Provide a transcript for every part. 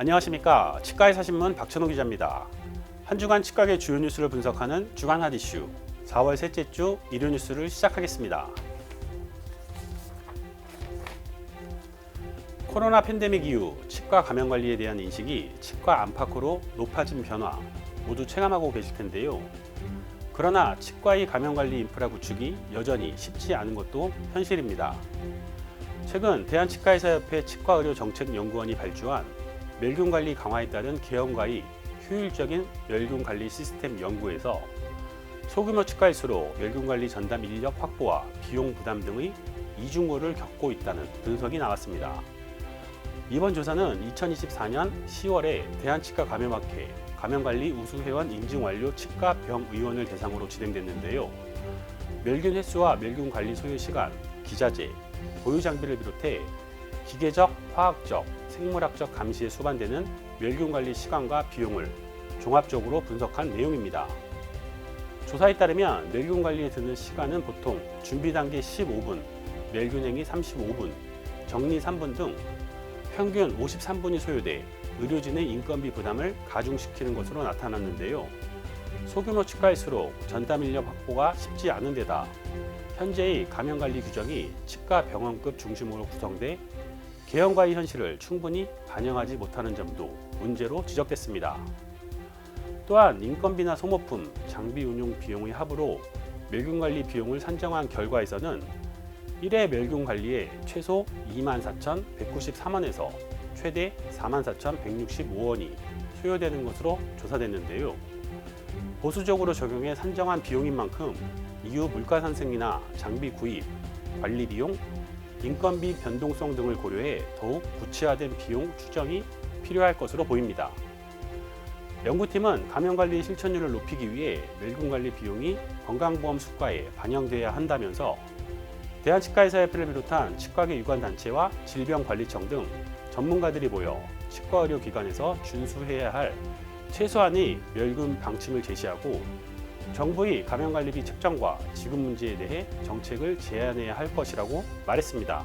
안녕하십니까 치과의사 신문 박천호 기자입니다. 한 주간 치과계 주요 뉴스를 분석하는 주간 핫 이슈 4월 셋째 주 일요 뉴스를 시작하겠습니다. 코로나 팬데믹 이후 치과 감염 관리에 대한 인식이 치과 안팎으로 높아진 변화 모두 체감하고 계실 텐데요. 그러나 치과의 감염 관리 인프라 구축이 여전히 쉽지 않은 것도 현실입니다. 최근 대한치과의사협회 치과의료정책연구원이 발주한 멸균 관리 강화에 따른 개헌과의 효율적인 멸균 관리 시스템 연구에서 소규모 치과일수록 멸균 관리 전담 인력 확보와 비용 부담 등의 이중고를 겪고 있다는 분석이 나왔습니다. 이번 조사는 2024년 10월에 대한치과 감염학회 감염관리 우수회원 인증 완료 치과 병 의원을 대상으로 진행됐는데요. 멸균 횟수와 멸균 관리 소요 시간, 기자재, 보유 장비를 비롯해 기계적, 화학적, 생물학적 감시에 수반되는 멸균 관리 시간과 비용을 종합적으로 분석한 내용입니다. 조사에 따르면 멸균 관리에 드는 시간은 보통 준비 단계 15분, 멸균행위 35분, 정리 3분 등 평균 53분이 소요돼 의료진의 인건비 부담을 가중시키는 것으로 나타났는데요. 소규모 치과일수록 전담 인력 확보가 쉽지 않은 데다 현재의 감염 관리 규정이 치과 병원급 중심으로 구성돼 개헌과의 현실을 충분히 반영하지 못하는 점도 문제로 지적됐습니다. 또한 인건비나 소모품, 장비 운용 비용의 합으로 멸균 관리 비용을 산정한 결과에서는 1회 멸균 관리에 최소 24,193원에서 최대 44,165원이 소요되는 것으로 조사됐는데요. 보수적으로 적용해 산정한 비용인 만큼 이후 물가 상승이나 장비 구입, 관리 비용, 인건비 변동성 등을 고려해 더욱 구체화된 비용 추정이 필요할 것으로 보입니다. 연구팀은 감염관리 실천율을 높이기 위해 멸균관리 비용이 건강보험 수가에 반영돼야 한다면서 대한치과의사협회를 비롯한 치과계 유관단체와 질병관리청 등 전문가들이 모여 치과의료기관에서 준수해야 할 최소한의 멸균 방침을 제시하고 정부의 감염관리비 책정과 지급 문제에 대해 정책을 제안해야 할 것이라고 말했습니다.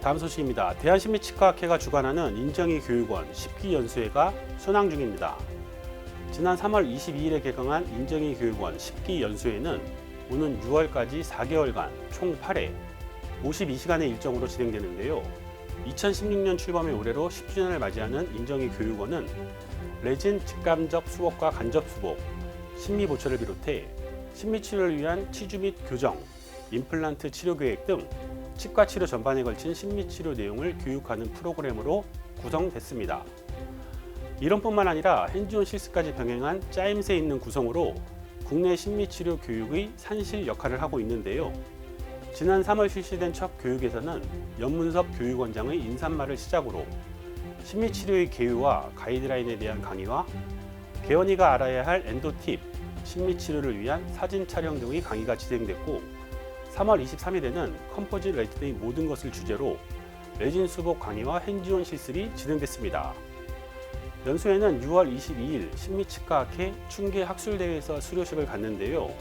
다음 소식입니다. 대한심리치과학회가 주관하는 인정이 교육원 10기 연수회가 순항 중입니다. 지난 3월 22일에 개강한 인정이 교육원 10기 연수회는 오는 6월까지 4개월간 총 8회 52시간의 일정으로 진행되는데요. 2016년 출범의 올해로 10주년을 맞이하는 인정이 교육원은 레진 직감적 수복과 간접 수복, 심리 보초를 비롯해 심리 치료를 위한 치주 및 교정, 임플란트 치료 계획 등 치과 치료 전반에 걸친 심리 치료 내용을 교육하는 프로그램으로 구성됐습니다. 이론뿐만 아니라 핸즈온 실습까지 병행한 짜임새 있는 구성으로 국내 심리치료 교육의 산실 역할을 하고 있는데요. 지난 3월 실시된 첫 교육에서는 연문섭 교육원장의 인사말을 시작으로 심리치료의 개요와 가이드라인에 대한 강의와 개원이가 알아야 할 엔도팁, 심리치료를 위한 사진 촬영 등의 강의가 진행됐고 3월 23일에는 컴포짓 레진의 모든 것을 주제로 레진 수복 강의와 핸즈온 실습이 진행됐습니다. 연수회는 6월 22일 심리치과학회 충계 학술대회에서 수료식을 갖는데요.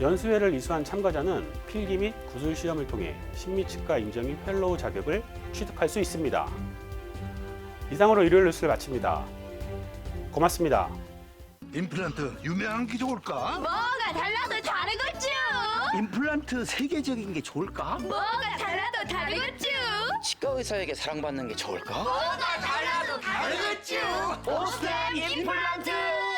연수회를 이수한 참가자는 필기 및 구술 시험을 통해 심리치과 인정인 펠로우 자격을 취득할 수 있습니다. 이상으로 일요일 뉴스를 마칩니다. 고맙습니다. 임플란트 유명한 게 좋을까? 뭐가 달라도 다르겠죠. 임플란트 세계적인 게 좋을까? 뭐가 달라도 다르겠죠. 치과 의사에게 사랑받는 게 좋을까? 뭐가 달라도 다르겠죠. 오스템 임플란트